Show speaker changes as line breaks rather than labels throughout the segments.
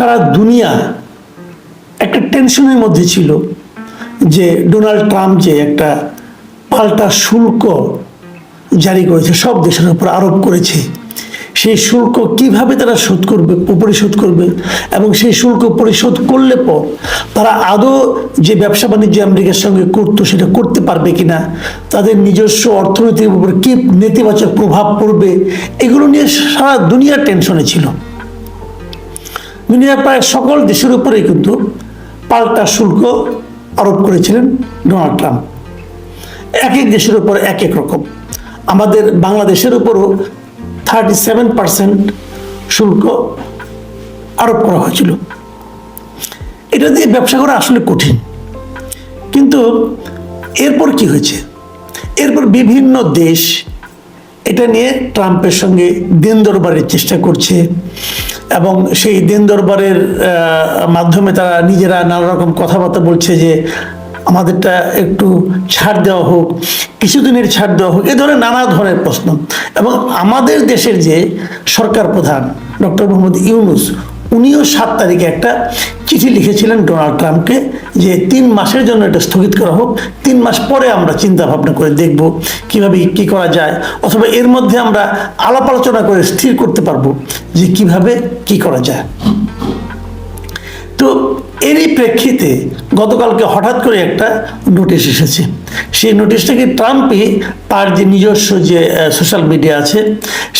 সারা দুনিয়া একটা টেনশনের মধ্যে ছিল যে ডোনাল্ড ট্রাম্প যে একটা পাল্টা শুল্ক জারি করেছে, সব দেশের উপর আরোপ করেছে, সেই শুল্ক কীভাবে তারা শোধ করবে, পরিশোধ করবে এবং সেই শুল্ক পরিশোধ করলে পর তারা আদৌ যে ব্যবসা বাণিজ্য আমেরিকার সঙ্গে করতো, সেটা করতে পারবে কিনা, তাদের নিজস্ব অর্থনীতির উপর কী নেতিবাচক প্রভাব পড়বে, এগুলো নিয়ে সারা দুনিয়ার টেনশনে ছিল। দুনিয়ার প্রায় সকল দেশের উপরেই কিন্তু পাল্টা শুল্ক আরোপ করেছিলেন ডোনাল্ড ট্রাম্প। এক এক দেশের উপর এক এক রকম। আমাদের বাংলাদেশের উপরও থার্টি সেভেন পার্সেন্ট শুল্ক আরোপ করা হয়েছিল। এটা দিয়ে ব্যবসা করা আসলে কঠিন। কিন্তু এরপর কি হয়েছে? এরপর বিভিন্ন দেশ এটা নিয়ে ট্রাম্পের সঙ্গে দিন দরবারের চেষ্টা করছে। এবং সেই দিন দরবারের মাধ্যমে তারা নিজেরা নানা রকম কথাবার্তা বলছে যে আমাদেরটা একটু ছাড় দেওয়া হোক, কিছুদিনের ছাড় দেওয়া হোক, এ ধরনের নানা ধরনের প্রশ্ন। এবং আমাদের দেশের যে সরকার প্রধান ডক্টর মোহাম্মদ ইউনুস, উনিও সাত তারিখে একটা চিঠি লিখেছিলেন ডোনাল্ড ট্রাম্পকে যে তিন মাসের জন্য এটা স্থগিত করা হোক, তিন মাস পরে আমরা চিন্তা ভাবনা করে দেখব কীভাবে কি করা যায়, অথবা এর মধ্যে আমরা আলাপ আলোচনা করে স্থির করতে পারব যে কীভাবে কি করা যায়। তো এরই প্রেক্ষিতে গতকালকে হঠাৎ করে একটা নোটিশ এসেছে। সেই নোটিশটাকে ট্রাম্পই তার যে নিজস্ব যে সোশ্যাল মিডিয়া আছে,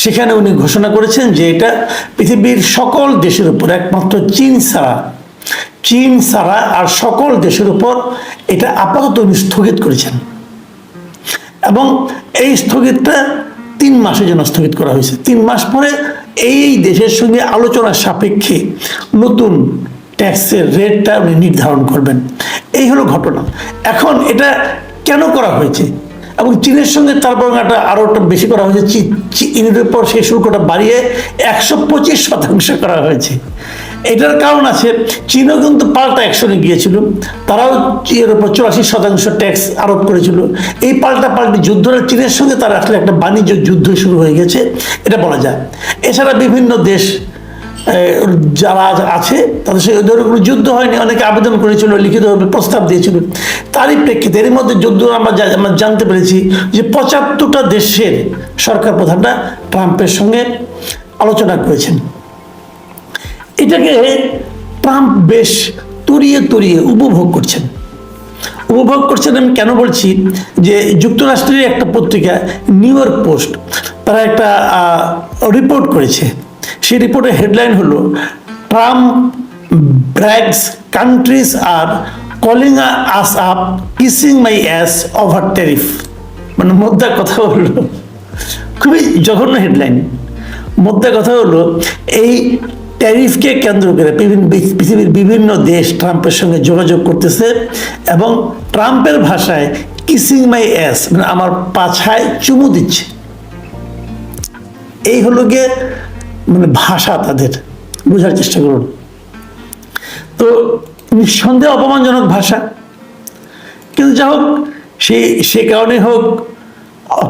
সেখানে উনি ঘোষণা করেছেন যে এটা পৃথিবীর সকল দেশের উপর একমাত্র চীন ছাড়া চীন ছাড়া আর সকল দেশের উপর এটা আপাতত উনি স্থগিত করেছেন। এবং এই স্থগিতটা তিন মাসের জন্য স্থগিত করা হয়েছে। তিন মাস পরে এই দেশের সঙ্গে আলোচনার সাপেক্ষে নতুন ট্যাক্সের রেটটা উনি নির্ধারণ করবেন। এই হলো ঘটনা। এখন এটা কেন করা হয়েছে? এবং চীনের সঙ্গে তারপর একটা আরও একটা বেশি করা হয়েছে। চীনের পর সেই শুল্কটা বাড়িয়ে একশো পঁচিশ শতাংশ করা হয়েছে। এটার কারণ আছে, চীনও কিন্তু পাল্টা অ্যাকশনে গিয়েছিল। তারাও এর উপর চুরাশি শতাংশ ট্যাক্স আরোপ করেছিল। এই পাল্টা পাল্টি যুদ্ধটা চীনের সঙ্গে তার আসলে একটা বাণিজ্য যুদ্ধ শুরু হয়ে গেছে, এটা বলা যায়। এছাড়া বিভিন্ন দেশ যারা আছে, তাদের সঙ্গে ধরো কোনো যুদ্ধ হয়নি, অনেকে আবেদন করেছিল লিখিতভাবে প্রস্তাব দিয়েছিল। তারই প্রেক্ষিতে এর মধ্যে যুদ্ধ আমরা আমরা জানতে পেরেছি যে পঁচাত্তরটা দেশের সরকার প্রধানরা ট্রাম্পের সঙ্গে আলোচনা করেছেন। এটাকে ট্রাম্প বেশ তরিয়ে তরিয়ে উপভোগ করছেন। উপভোগ করছেন আমি কেন বলছি? যে যুক্তরাষ্ট্রের একটা পত্রিকা, নিউ ইয়র্ক পোস্ট, তারা একটা রিপোর্ট করেছে। সেই রিপোর্টের হেডলাইন হলো, Trump brags countries are calling us up kissing my ass over tariff. মানে মোদ্দা কথা হলো, খুবই জঘন্য হেডলাইন মধ্যে কথা হলো, এই ট্যারিফকে কেন্দ্র করে বিভিন্ন পৃথিবীর বিভিন্ন দেশ ট্রাম্পের সঙ্গে যোগাযোগ করতেছে এবং ট্রাম্পের ভাষায় কিসিং মাই অ্যাস মানে আমার পাছায় চুমু দিচ্ছে। এই হলো গিয়ে মানে ভাষা তাদের। বোঝার চেষ্টা করুন। তো নিঃসন্দেহে অপমানজনক ভাষা। কিন্তু যা হোক সে সে কারণে হোক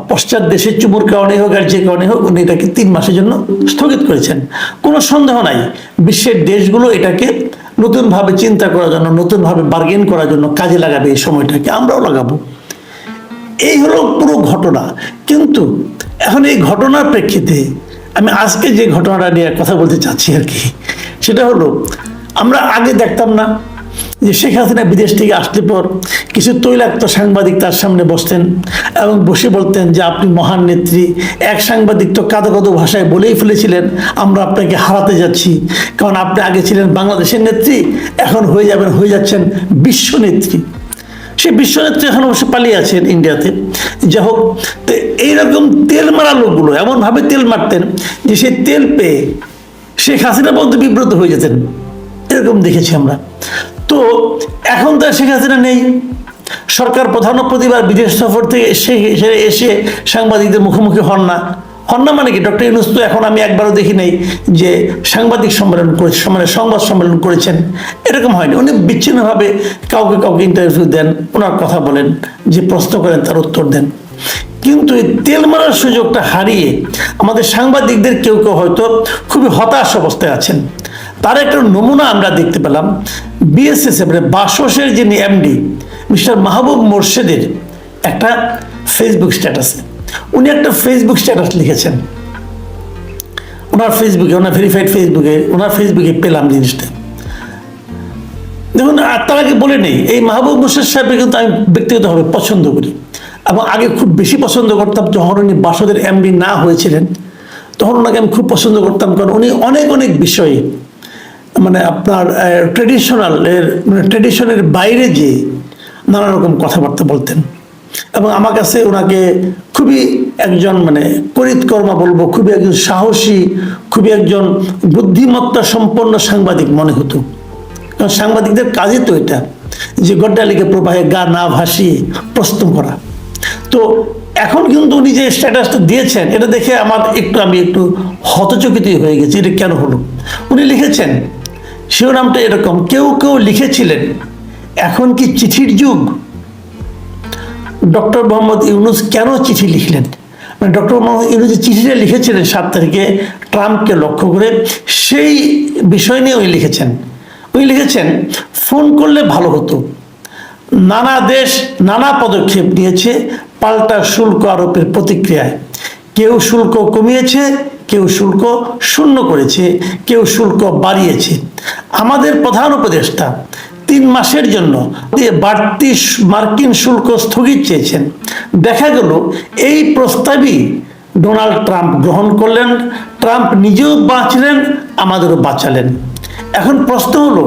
পশ্চাৎ দেশের চুমুর কারণে হোক আর যে কারণে হোক উনি এটাকে তিন মাসের জন্য স্থগিত করেছেন। কোনো সন্দেহ নাই। বিশ্বের দেশগুলো এটাকে নতুনভাবে চিন্তা করার জন্য, নতুনভাবে বার্গেন করার জন্য কাজে লাগাবে এই সময়টাকে। আমরাও লাগাবো। এই হলো পুরো ঘটনা। কিন্তু এখন এই ঘটনার প্রেক্ষিতে আমি আজকে যে ঘটনাটা নিয়ে কথা বলতে চাচ্ছি আর কি, সেটা হলো, আমরা আগে দেখতাম না যে শেখ হাসিনা বিদেশ থেকে আসলে পর কিছু তৈলাক্ত সাংবাদিক তার সামনে বসতেন এবং বসে বলতেন যে আপনি মহান নেত্রী। এক সাংবাদিক তো কাদো কাদো ভাষায় বলেই ফেলেছিলেন, আমরা আপনাকে হারাতে যাচ্ছি। কারণ আপনি আগে ছিলেন বাংলাদেশের নেত্রী, এখন হয়ে যাবেন, হয়ে যাচ্ছেন বিশ্ব নেত্রী। সে বিশ্বনেত্রী এখন অবশ্য পালিয়ে আছেন ইন্ডিয়াতে। যাই হোক, তো এইরকম তেল মারা লোকগুলো এমনভাবে তেল মারতেন যে সে তেল পেয়ে শেখ হাসিনা বলতে বিব্রত হয়ে যেতেন। এরকম দেখেছি আমরা। তো এখন তো শেখ হাসিনা নেই। সরকার প্রধান প্রতিবার বিদেশ সফর থেকে এসে এসে সাংবাদিকদের মুখোমুখি হন না। হন না মানে কি? ডক্টর ইউনুস তো এখন আমি একবারও দেখি নাই যে সাংবাদিক সম্মেলন করেছে মানে সংবাদ সম্মেলন করেছেন। এরকম হয়নি। উনি বিচ্ছিন্নভাবে কাউকে কাউকে ইন্টারভিউ দেন, ওনার কথা বলেন, যে প্রশ্ন করেন, তার উত্তর দেন। কিন্তু এই তেল মারার সুযোগটা হারিয়ে আমাদের সাংবাদিকদের কেউ কেউ হয়তো খুবই হতাশ অবস্থায় আছেন। তার একটা নমুনা আমরা দেখতে পেলাম। বিএসএস মানে বাসসের যিনি এমডি মিস্টার মাহবুব মোর্শেদের একটা ফেসবুক স্ট্যাটাসে উনি একটা ফেসবুক স্ট্যাটাস লিখেছেন। ওনার ফেসবুকে ওনার ভেরিফাইড ফেসবুকে ওনার ফেসবুকে পেলাম জিনিসটা। দেখুন তার আগে বলে নেই, এই মাহবুব মুর্শেদ সাহেবকে কিন্তু আমি ব্যক্তিগতভাবে পছন্দ করি। এবং আগে খুব বেশি পছন্দ করতাম যখন উনি বাসদের এমডি না হয়েছিলেন। তখন ওনাকে আমি খুব পছন্দ করতাম, কারণ উনি অনেক অনেক বিষয়ে মানে আপনার ট্রেডিশনাল এর মানে ট্রেডিশনের বাইরে যে নানা রকম কথাবার্তা বলতেন। এবং আমার কাছে ওনাকে খুবই একজন মানে করিতকর্মা বলব, খুবই একজন সাহসী, খুবই একজন বুদ্ধিমত্তা সম্পন্ন সাংবাদিক মনে হতো। কারণ সাংবাদিকদের কাজই তো এটা, যে গড্ডালিকে প্রবাহে গা না ভাসিয়ে প্রশ্ন করা। তো এখন কিন্তু উনি যে স্ট্যাটাসটা দিয়েছেন, এটা দেখে আমার একটু, আমি একটু হতচকিতই হয়ে গেছি, এটা কেন হলো? উনি লিখেছেন শিরোনামটা এরকম। কেউ কেউ লিখেছিলেন, এখন কি চিঠির যুগ? ডক্টর মোহাম্মদ ইউনুস কেন চিঠি লিখলেন? মানে ডক্টর মোহাম্মদ ইউনুস চিঠিটা লিখেছিলেন সাত তারিখে ট্রাম্পকে লক্ষ্য করে, সেই বিষয় নিয়ে উনি লিখেছেন। উনি লিখেছেন, ফোন করলে ভালো হতো। নানা দেশ নানা পদক্ষেপ নিয়েছে পাল্টা শুল্ক আরোপের প্রতিক্রিয়ায়। কেউ শুল্ক কমিয়েছে, কেউ শুল্ক শূন্য করেছে, কেউ শুল্ক বাড়িয়েছে। আমাদের প্রধান উপদেষ্টা তিন মাসের জন্য বাড়তি মার্কিন শুল্ক স্থগিত চেয়েছেন। দেখা গেল এই প্রস্তাবই ডোনাল্ড ট্রাম্প গ্রহণ করলেন, ট্রাম্প নিজেও বাঁচলেন, আমাদেরও বাঁচালেন। এখন প্রশ্ন হলো,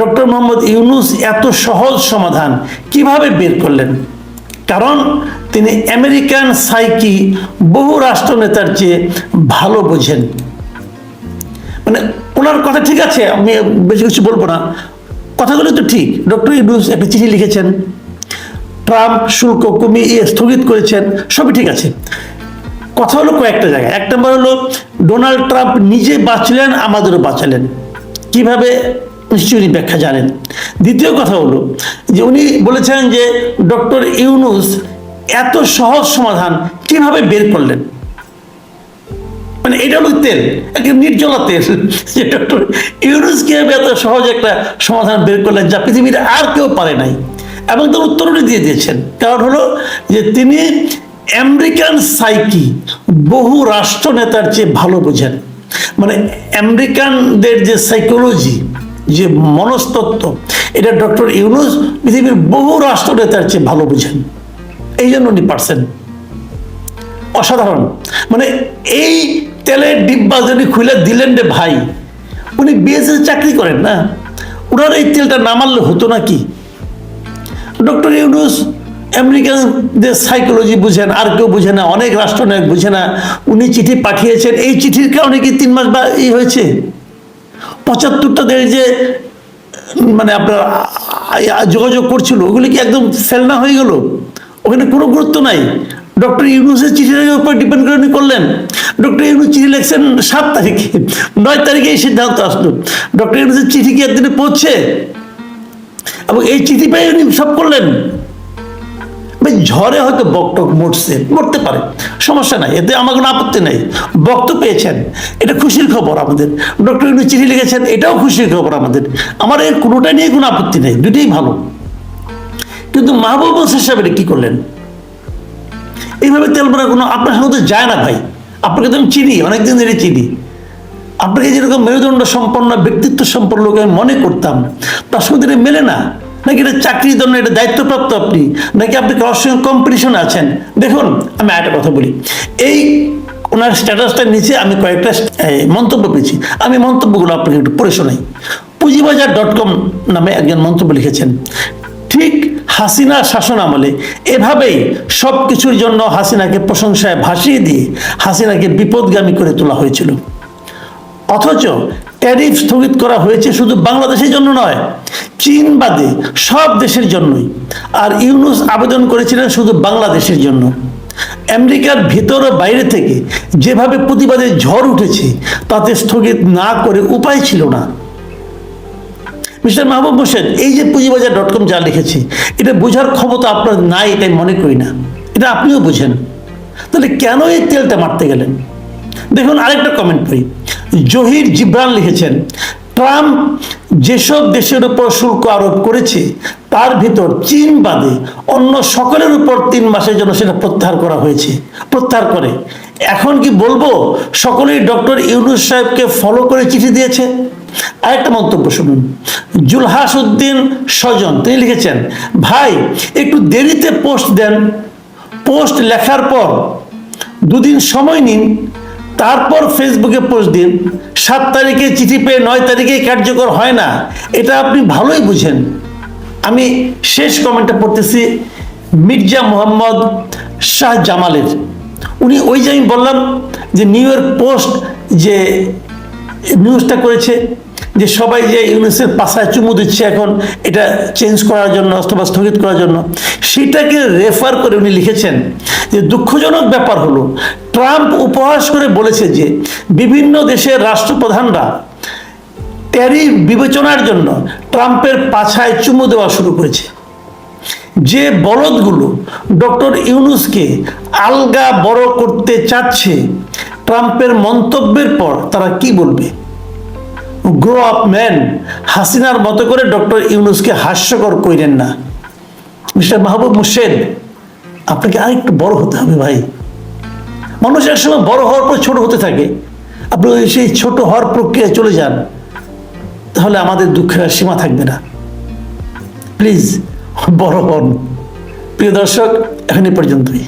ডক্টর মোহাম্মদ ইউনুস এত সহজ সমাধান কীভাবে বের করলেন? কারণ তিনি আমেরিকান সাইকি বহু রাষ্ট্রনেতার চেয়ে ভালো বোঝেন। মানে ওনার কথা ঠিক আছে, আমি বেশি কিছু বলব না। কথাগুলো তো ঠিক। ডক্টর ইউনুস একটা চিঠি লিখেছেন। ট্রাম্প শুল্ক কমিয়ে স্থগিত করেছেন, সবই ঠিক আছে। কথা হলো কয়েকটা জায়গায়। এক নম্বর হলো, ডোনাল্ড ট্রাম্প নিজে বাঁচলেন, আমাদেরও বাঁচালেন। কীভাবে? নিশ্চয়ই উনি ব্যাখ্যা জানেন। দ্বিতীয় কথা হলো, যে উনি বলেছেন যে ডক্টর ইউনুস এত সহজ সমাধান কীভাবে বের করলেন? মানে এটা হলো তেল, একটা নির্জলা তেল। যে ডক্টর কীভাবে এত সহজ একটা সমাধান বের করলেন যা পৃথিবীর আর কেউ পারে নাই? এবং তার উত্তর উনি দিয়ে দিয়েছেন, কারণ হলো যে তিনি আমেরিকান সাইকি, বহু রাষ্ট্রনেতার চেয়ে ভালো বোঝেন। মানে আমেরিকানদের যে সাইকোলজি, যে মনস্তত্ত্ব, এটা ডক্টর ইউনুস পৃথিবীর বহু রাষ্ট্রনেতার চেয়ে ভালো বুঝেন। এই জন্য উনি পারছেন। অসাধারণ। মানে এই তেলের ডিব্বা যদি খুলে দিলেন রে ভাই, উনি বিএসএস চাকরি করেন না? ওনার এই তেলটা না মারলে হতো না কি? ডক্টর ইউনুস, আমেরিকানদের সাইকোলজি বুঝেন, আর কেউ বুঝে না, অনেক রাষ্ট্রনায়ক বুঝে না। উনি চিঠি পাঠিয়েছেন। এই চিঠির কারণে কি তিন মাস বা ই হয়েছে? পঁচাত্তরটা দেশ যে মানে আপনার যোগাযোগ করছিল, ওগুলি কি একদম ফেলনা হয়ে গেল? ওখানে কোনো গুরুত্ব নাই। ডক্টর ইউনুসের চিঠির উপর ডিপেন্ড করে উনি করলেন। ডক্টর ইউনুস চিঠি লিখছেন সাত তারিখে। নয় তারিখে এই সিদ্ধান্ত আসলো। ডক্টর ইউনুসের চিঠি কি একদিনে পৌঁছে? এবং এই চিঠি পেয়ে উনি সব করলেন। ঝড়ে হয়তো বকটক মরছে, মরতে পারে। সমস্যা নাই, এতে আমার কোনো আপত্তি নেই। বক্ত পেয়েছেন, এটা খুশির খবর আমাদের। ডক্টর চিঠি লিখেছেন, এটাও খুশির খবর আমাদের। আমার এর কোনোটা নিয়ে কোনো আপত্তি নেই, দুটোই ভালো। কিন্তু মাহবুব সাহেব, এটা কি করলেন? এইভাবে তেল মারা কোনো আপনার সঙ্গে তো যায় না ভাই। আপনাকে তো আমি চিনি, অনেকদিন ধরে চিনি। আপনাকে যেরকম মেরুদণ্ড সম্পন্ন, ব্যক্তিত্ব সম্পন্ন লোক আমি মনে করতাম, তার সঙ্গে এটা মেলে না। নাকি এটা চাকরির জন্য এটা দায়িত্বপ্রাপ্ত আপনি? নাকি আপনি কারোর সঙ্গে কম্পিটিশনে আছেন? দেখুন, আমি একটা কথা বলি। এই ওনার স্ট্যাটাসটার নিচে আমি কয়েকটা মন্তব্য পেয়েছি। আমি মন্তব্যগুলো আপনাকে একটু পড়ে শোনাই। পুঁজিবাজার ডট কম নামে একজন মন্তব্য লিখেছেন। ঠিক হাসিনা শাসন আমলে এভাবেই সব কিছুর জন্য হাসিনাকে প্রশংসায় ভাসিয়ে দিয়ে হাসিনাকে বিপদগামী করে তোলা হয়েছিল। অথচ ট্যারিফ স্থগিত করা হয়েছে শুধু বাংলাদেশের জন্য নয়, চীন বাদে সব দেশের জন্যই। আর ইউনুস আবেদন করেছিলেন শুধু বাংলাদেশের জন্য। আমেরিকার ভেতর ও বাইরে থেকে যেভাবে প্রতিবাদের ঝড় উঠেছে, তাতে স্থগিত না করে উপায় ছিল না। মিস্টার মাহবুব হোসেন, এই যে পুঁজিবাজার ডট কম যা লিখেছে, এটা বোঝার ক্ষমতা আপনার নাই এটাই মনে করি না। এটা আপনিও বুঝেন। তাহলে কেন এই তেলটা মারতে গেলেন? দেখুন আরেকটা কমেন্ট করি জহির জিব্রান লিখেছেন, ট্রাম্প যেসব দেশের উপর শুল্ক আরোপ করেছে, তার ভিতর চীন বাদে অন্য সকলের উপর তিন মাসের জন্য সেটা প্রত্যাহার করা হয়েছে। প্রত্যাহার করে। এখন কি বলব? সকলেই ডক্টর ইউনুস সাহেবকে ফলো করে চিঠি দিয়েছে। আরেকটা মন্তব্য শুনুন। জুলহাস উদ্দিন স্বজন, তিনি লিখেছেন, ভাই, একটু দেরিতে পোস্ট দেন। পোস্ট লেখার পর দুদিন সময় নিন, তারপর ফেসবুকে পোস্ট দিন। সাত তারিখে চিঠি পেয়ে নয় তারিখে কার্যকর হয় না। এটা আপনি ভালোই বুঝেন। আমি শেষ কমেন্টটা পড়তেছি, মির্জা মোহাম্মদ শাহ জামালের। উনি ওই যে আমি বললাম যে নিউ ইয়র্ক পোস্ট যে নিউজটা করেছে যে সবাই যে ইউনিসের পাশায় চুমু দিচ্ছে এখন, এটা চেঞ্জ করার জন্য অথবা স্থগিত করার জন্য, সেটাকে রেফার করে উনি লিখেছেন যে দুঃখজনক ব্যাপার হলো, ট্রাম্প উপহাস করে বলেছে যে বিভিন্ন দেশের রাষ্ট্রপ্রধানরা ট্যারিফ বিবেচনার জন্য ট্রাম্পের পাছায় চুমু দেওয়া শুরু করেছে। যে বলদগুলো ডক্টর ইউনুসকে আলগা বড় করতে চাচ্ছে, ট্রাম্পের মন্তব্যের পর তারা কি বলবে? গ্রো আপ ম্যান হাসিনার মতো করে ডক্টর ইউনুসকে হাস্যকর কইলেন না। মিস্টার মাহবুব মুর্শেদ, আপনাকে আরেকটু বড় হতে হবে ভাই। মানুষ একসময় বড় হওয়ার পর ছোট হতে থাকে। আপনি সেই ছোট হওয়ার প্রক্রিয়ায় চলে যান, তাহলে আমাদের দুঃখের সীমা থাকবে না। প্লিজ বড় হন। প্রিয় দর্শক এখানে পর্যন্তই।